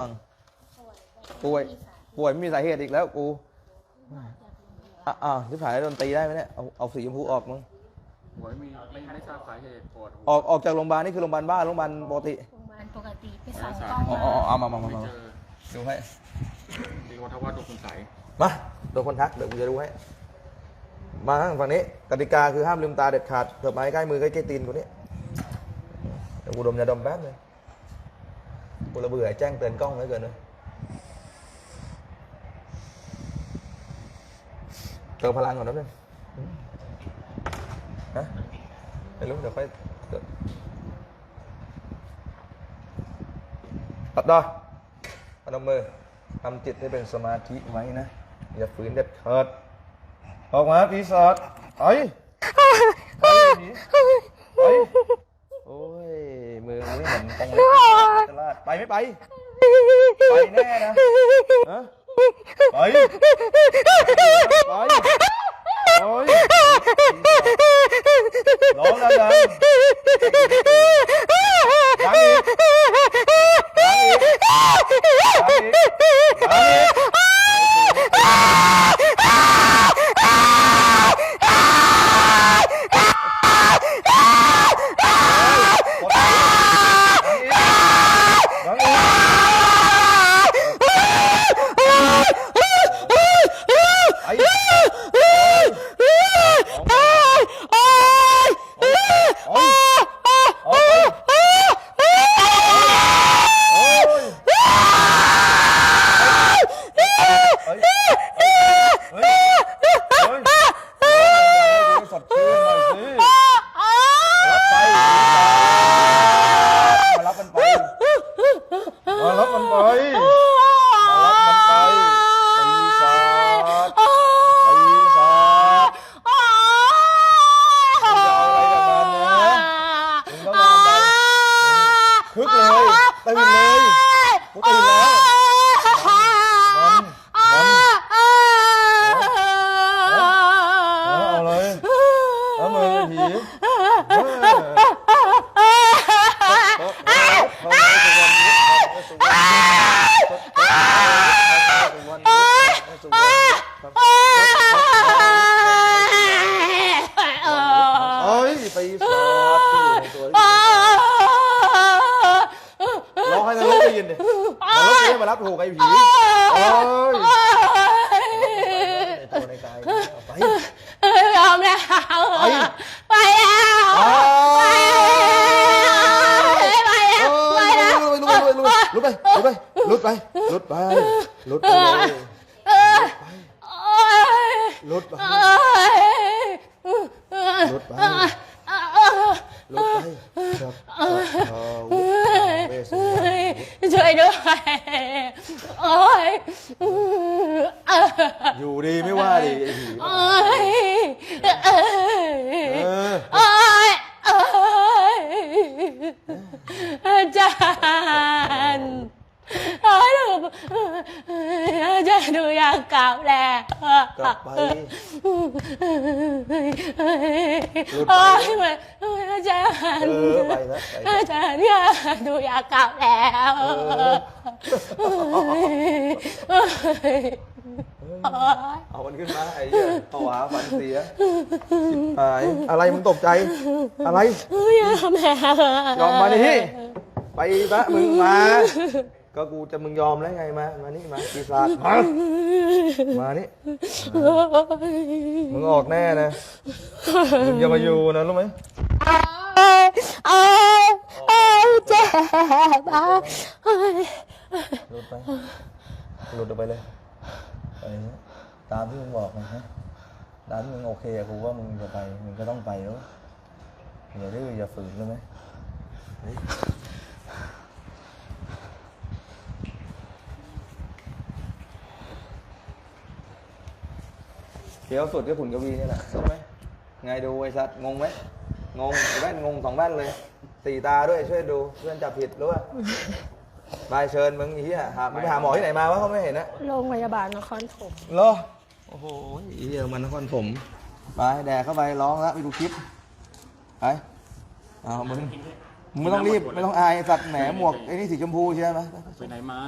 บ้างป่วย ป่วยไม่มีสาเหตุอีกแล้วกู อะอ่าวที่ผายโดนตีได้ไหมเนี่ย เอาเอาสีชมพูออกมั้งหัวไม่มีไม่ไม่ทราบสาเหตุปวดหัวออกออกจากโรงพยาบาลนี่คือโรงพยาบาลบ้าโรงพยาบาลปกติ โรงพยาบาลปกติไปสั่งกล้องอ๋อมาอ๋อเอามามามาไม่มาเจอดูให้มีคนทักว่าโดนคุณใสยมาโดนคนทักเดี๋ยวกูจะดูให้ มาข้างฝั่งนี้กติกาคือห้ามลืมตาเด็ดขาดเถิบไม้ใกล้มือใกล้ใกล้ตีนกูนี่เดี๋ยวกูดมยาดมแป๊บเลย กูระเบื่อแจ้งเตือนกล้องเหลือเกินเลยเติมพลังก่อนนะเพื่อนฮะไม่รู้เดี๋ยวค่อยเกิดตัดดอพนมมือทำจิตให้เป็นสมาธิไว้นะ อย่าฝืนเด็ดขาดออกมาปีศาจไปไปหนีไปโอ้ย มือมึง เหมือนกองเล็กตลาดไปไม่ไป ไปแน่นะฮะไป ไปโอ้ยร้องดังๆดังอีกดังอีกดังอีกดังอีก ดังอีกไอ้โอ้ยโอ้ยเฮ้ยเฮ้ยเฮ้ยสดชื่นหน่อยสิรับไปมารับมันไป มารับมันไป มารับมันไปปีศาจปีศาจมึงจะเอาอะไรกับมันนะมึงต้องการอะไรคึกเลยตื่นเลยกูตื่นแล้วมันมันเอาเลยเอามือไปผีเอ้ยปีศาจที่อยู่ในตัวร้องให้ทะลุได้ยินดิ มาลบเลี้ยมารับถูกไอ้ผีเอ้ยในตัวในกายเอาไป ยอมแล้วไป ไปแล้วอ้าวไปแล้วไปแล้ว ลุดไปลุดไปลุดไปลุดไปลุดไปลุดไปลุดไป ลุกไปลุดไปครับเวสช่วยด้วยโอ้ยอยู่ดีไม่ว่าดีไอ้ผีโอ้ยเออโอ้ยโอ้ยอาจารย์โอ้ยหนูอา จารย์หนูอยากกลับแล้วกลับไปโอ้ยมือนอาจารย์เออไปแล้วไปอาจารย์อยากหนูอยากกลับแล้วเอามันขึ้นมาไอ้เหี้ยเอาฝันเสียหายอะไรมึงตกใจ อะไรอยากแม่ยอมมาดิไปซะมึงมา ก็กูจะมึงยอมแล้วไงมา มานี่มาปีศาจมามานี่มึงออกแน่นะมึงอย่ามาอยู่นะรู้ไหมโอ้ยโอ้ยโอ้ยเจ็บอะหลุดไปหลุดออกไปเลยไปเนี่ยตามที่มึงบอกนะฮะตามที่มึงโอเคอะกูว่ามึงจะไปมึงก็ต้องไปแล้วอย่าดื้ออย่าฝืนเลยไหม เฮ้ยเขียวสุดก็ขุนกวีนี่แหละรู้ไหมไงดูไอ้สัตว์งงไหมงงไอ้แว่นงงสองแว่นเลยสี่ตาด้วยช่วยดูเพื่อนจับผิดรู้ป่ะบายเชิญมึงไอ้เหี้ยหามึงไปหาหมอที่ไหนมาวะเขาไม่เห็นนะโรงพยาบาลนครถมเหรอโอ้โหไอ้เหี้ยมันนครผมไปแดกเข้าไปร้องแล้วไปดูคลิปไปเอามึงมึงไม่ต้องรีบไม่ต้องอายสัตว์แหมหมวกไอ้นี่สีชมพูใช่ไหมไปไหนมา